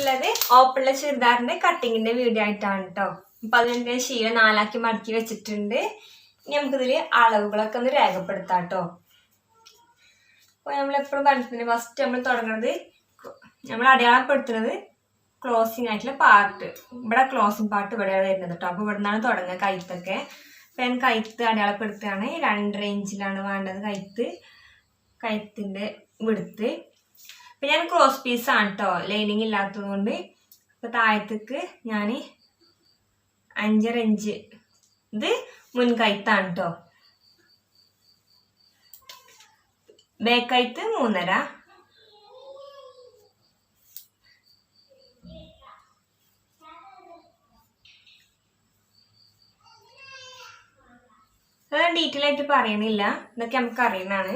വന്നിട്ടുള്ളത് ഓപ്പണിലെ ചുരിദാറിന്റെ കട്ടിങ്ങിന്റെ വീഡിയോ ആയിട്ടാണ് കേട്ടോ അപ്പൊ അതിന്റെ ശീല നാലാക്കി മടക്കി വെച്ചിട്ടുണ്ട്. ഇനി നമുക്കിതിൽ അളവുകളൊക്കെ ഒന്ന് രേഖപ്പെടുത്താം കേട്ടോ അപ്പോൾ നമ്മൾ എപ്പോഴും പറഞ്ഞിട്ടുണ്ട് ഫസ്റ്റ് നമ്മൾ തുടങ്ങുന്നത് നമ്മൾ അടയാളപ്പെടുത്തുന്നത് ക്ലോസിങ് ആയിട്ടുള്ള പാർട്ട് ഇവിടെ ക്ലോസിങ് പാർട്ട് ഇവിടെയാണ് വരുന്നത് കേട്ടോ അപ്പോൾ ഇവിടെ നിന്നാണ് തുടങ്ങുക കൈത്തൊക്കെ അപ്പം ഞാൻ കൈത്ത് അടയാളപ്പെടുത്തുകയാണ്. രണ്ട് റേഞ്ചിലാണ് വേണ്ടത് കൈത്ത് കൈത്തിന്റെ വിടുത്ത് അപ്പം ഞാൻ ക്രോസ് പീസാണ് കേട്ടോ ലൈനിങ് ഇല്ലാത്തത് കൊണ്ട്. അപ്പോൾ താഴത്തേക്ക് ഞാൻ അഞ്ചര ഇഞ്ച് ഇത് മുൻകൈത്താണ് കേട്ടോ ബേക്കൈത്ത് മൂന്നര. അത് ഡീറ്റെയിൽ ആയിട്ട് പറയണില്ല. ഇതൊക്കെ നമുക്ക് അറിയുന്നതാണ്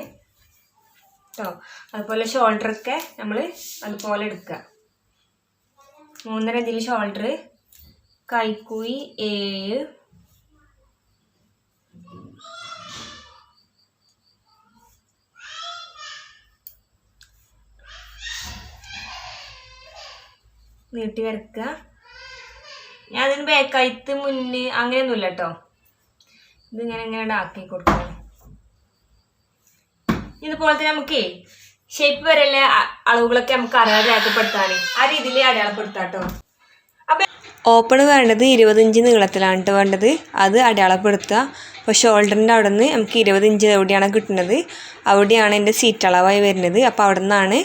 കേട്ടോ അതുപോലെ ഷോൾഡറൊക്കെ നമ്മൾ അതുപോലെ എടുക്കുക. മൂന്നര ഇതിൽ ഷോൾഡർ കൈക്കൂയി ഏഴ് നീട്ടി വരക്കുക. ഞാൻ അതിന് ബാക്കയത്ത് മുന്ന് അങ്ങനെയൊന്നുമില്ല കേട്ടോ ഇതിങ്ങനെ ഇങ്ങനെ ആക്കി കൊടുക്കണം ഇതുപോലെ തന്നെ നമുക്ക് ഷേപ്പ് വരെയുള്ള അളവുകളൊക്കെ നമുക്ക് അറിയാതെ രേഖപ്പെടുത്താൻ ആ രീതിയിൽ അടയാളപ്പെടുത്താം കേട്ടോ അപ്പൊ ഓപ്പൺ വേണ്ടത് ഇരുപത് ഇഞ്ച് നീളത്തിലാണ് കേട്ടോ വേണ്ടത്. അത് അടയാളപ്പെടുത്തുക. അപ്പോൾ ഷോൾഡറിന്റെ അവിടെ നിന്ന് നമുക്ക് ഇരുപത് ഇഞ്ച് എവിടെയാണ് കിട്ടുന്നത്? അവിടെയാണ് എന്റെ സീറ്റ് അളവായി വരുന്നത്. അപ്പോൾ അവിടെ നിന്നാണ്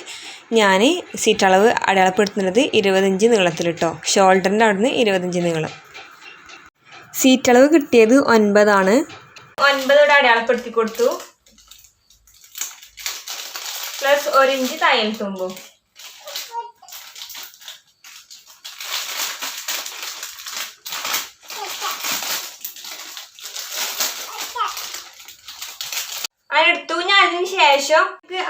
ഞാൻ സീറ്റ് അളവ് അടയാളപ്പെടുത്തുന്നത് ഇരുപത് ഇഞ്ച് നീളത്തിൽ കേട്ടോ ഷോൾഡറിന്റെ അവിടെ നിന്ന് ഇരുപതിഞ്ച് നീളം. സീറ്റ് അളവ് കിട്ടിയത് ഒൻപതാണ്. ഒൻപതോടെ അടയാളപ്പെടുത്തി കൊടുത്തു. പ്ലസ് ഒരു ഇഞ്ച് തയ്യൽ തുമ്പും. അതിനെടുത്തു ഞാൻ അതിന് ശേഷം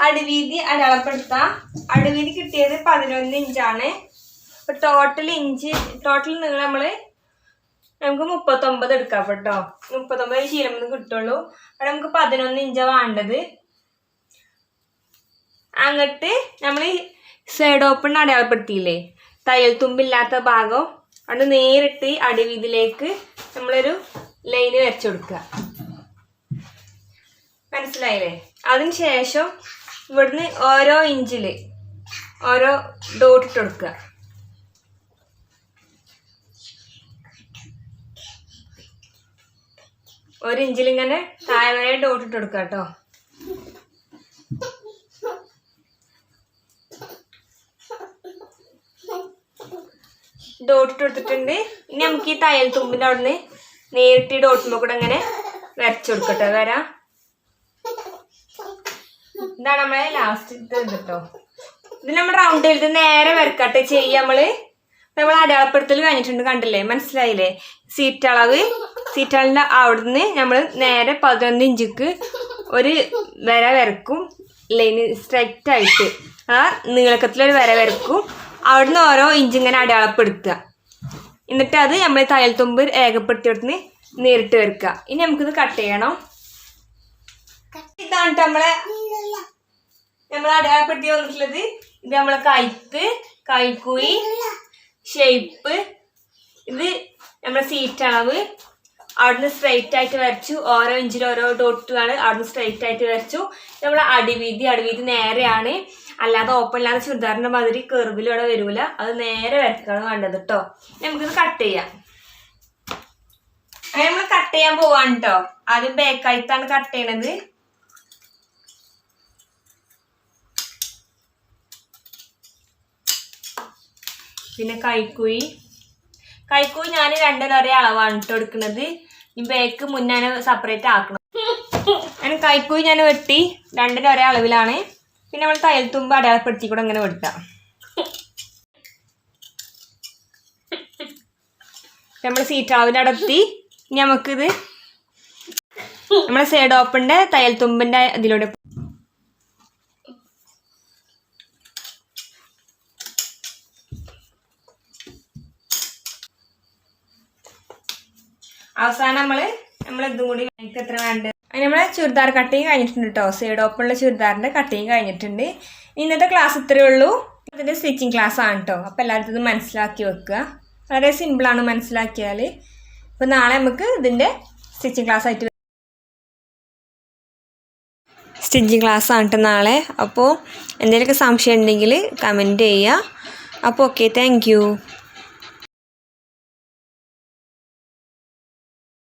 അടിവീതി അടയാളപ്പെടുത്താം. അടിവീതി കിട്ടിയത് പതിനൊന്ന് ഇഞ്ചാണ്. അപ്പൊ ടോട്ടൽ ഇഞ്ച് ടോട്ടൽ നിങ്ങൾ നമ്മൾ നമുക്ക് മുപ്പത്തൊമ്പത് എടുക്കാം കേട്ടോ. മുപ്പത്തൊമ്പത് ശീലമെന്ന് കിട്ടുള്ളൂ. അവിടെ നമുക്ക് പതിനൊന്ന് ഇഞ്ചാണ് വേണ്ടത്. അങ്ങോട്ട് നമ്മൾ സൈഡ് ഓപ്പൺ അടയാളപ്പെടുത്തിയില്ലേ? തയ്യൽ തുമ്പില്ലാത്ത ഭാഗം അവിടെ നേരിട്ട് അടിവീതിലേക്ക് നമ്മളൊരു ലൈന് വരച്ചു കൊടുക്കുക. മനസ്സിലായില്ലേ? അതിന് ശേഷം ഇവിടുന്ന് ഓരോ ഇഞ്ചിൽ ഓരോ ഡോട്ട് ഇട്ട് കൊടുക്കുക. ഒരു ഇഞ്ചിൽ ഇങ്ങനെ താഴെ വരെ ഡോട്ട് ഇട്ട് കൊടുക്കുക കേട്ടോ. ഡോട്ട് ഇട്ട് കൊടുത്തിട്ടുണ്ട്. ഇനി നമുക്ക് ഈ തയ്യൽ തുമ്പിന്റെ അവിടുന്ന് നേരിട്ട് ഈ ഡോട്ടുമ്പോ കൂടെ അങ്ങനെ വരച്ചു കൊടുക്കട്ടെ. വരാം. ഇതാണ് നമ്മളെ ലാസ്റ്റ് ഇത് കേട്ടോ. ഇത് നമ്മൾ റൗണ്ട് ചെയ്ത് നേരെ വരക്കട്ടെ ചെയ്യ നമ്മൾ. നമ്മൾ അടയാളപ്പെടുത്തൽ കഴിഞ്ഞിട്ടുണ്ട് കണ്ടില്ലേ? മനസ്സിലായില്ലേ? സീറ്റ് അളവ്. സീറ്റ് അളവിന്റെ അവിടുന്ന് നമ്മൾ നേരെ പതിനൊന്ന് ഇഞ്ചിക്ക് ഒരു വര വരക്കും. ലൈന് സ്ട്രൈറ്റ് ആയിട്ട്. ആ നീളക്കത്തിലൊരു വര വരക്കും. അവിടുന്ന് ഓരോ ഇഞ്ച് ഇങ്ങനെ അടയാളപ്പെടുത്തുക. എന്നിട്ട് അത് നമ്മൾ തയ്യൽ തുമ്പ് രേഖപ്പെടുത്തിയെടുത്ത് നേരിട്ട് വരക്കുക ഇനി നമുക്കിത് കട്ട് ചെയ്യണം. ഇതാണ് നമ്മളെ നമ്മൾ അടയാളപ്പെടുത്തി വന്നിട്ടുള്ളത്. ഇത് നമ്മളെ കൈത്ത് കൈക്കുഴി ഷേപ്പ് ഇത് നമ്മുടെ സീറ്റ് അളവ്. അവിടുന്ന് സ്ട്രൈറ്റ് ആയിട്ട് വരച്ചു. ഓരോ ഇഞ്ചിൽ ഓരോ ഡോട്ടുമാണ് അവിടുന്ന് സ്ട്രൈറ്റ് ആയിട്ട് വരച്ചു. നമ്മൾ അടിവീതി അടിവീതി നേരെയാണ്. അല്ലാതെ ഓപ്പൺ ഇല്ലാതെ ചുരിദാറിന്റെ മാതിരി കെർവിലൂടെ വരൂല. അത് നേരെ വരക്കാണ് വേണ്ടത് കേട്ടോ നമുക്കിത് കട്ട് ചെയ്യാം. അങ്ങനെ നമ്മൾ കട്ട് ചെയ്യാൻ പോവാണ് കേട്ടോ ആദ്യം ബേക്കായിട്ടാണ് കട്ട് ചെയ്യണത്. പിന്നെ കൈക്കുഴി. കൈക്കുഴി ഞാൻ രണ്ടിലൊരേ അളവാണ് ഇട്ട് എടുക്കുന്നത് ഈ ബേക്ക് മുന്നേ സെപ്പറേറ്റ് ആക്കണം. അങ്ങനെ കൈക്കൂയി ഞാൻ വെട്ടി. രണ്ടിന്റെ ഒരേ അളവിലാണ്. പിന്നെ നമ്മൾ തയ്യൽ തുമ്പ് അടയാളപ്പെടുത്തി കൂടെ അങ്ങനെ വെട്ടാം നമ്മൾ സീറ്റാവിന്റെ അടുത്തി നമുക്കിത് നമ്മുടെ സൈഡ് ഓപ്പണിന്റെ തയ്യൽ തുമ്പിന്റെ ഇതിലൂടെ അവസാനം നമ്മൾ നമ്മൾ ഇതും കൂടി എനിക്ക് എത്ര വേണ്ട അതിന് നമ്മളെ ചുരിദാർ കട്ടിങ് കഴിഞ്ഞിട്ടുണ്ട് കേട്ടോ സൈഡ് ഓപ്പണിലെ ചുരിദാറിന്റെ കട്ടിങ് കഴിഞ്ഞിട്ടുണ്ട്. ഇന്നത്തെ ക്ലാസ് ഇത്രയേ ഉള്ളൂ. ഇതിന്റെ സ്റ്റിച്ചിങ് ക്ലാസ് ആണ് കേട്ടോ അപ്പോൾ എല്ലാവരും ഇത് മനസ്സിലാക്കി വെക്കുക. വളരെ സിമ്പിൾ ആണ് മനസ്സിലാക്കിയാൽ അപ്പോൾ നാളെ നമുക്ക് ഇതിന്റെ സ്റ്റിച്ചിങ് ക്ലാസ് ആയിട്ട് സ്റ്റിച്ചിങ് ക്ലാസ് ആണ് കേട്ടോ നാളെ. അപ്പോൾ എന്തെങ്കിലുമൊക്കെ സംശയം ഉണ്ടെങ്കിൽ കമന്റ് ചെയ്യുക. അപ്പോൾ ഓക്കെ താങ്ക്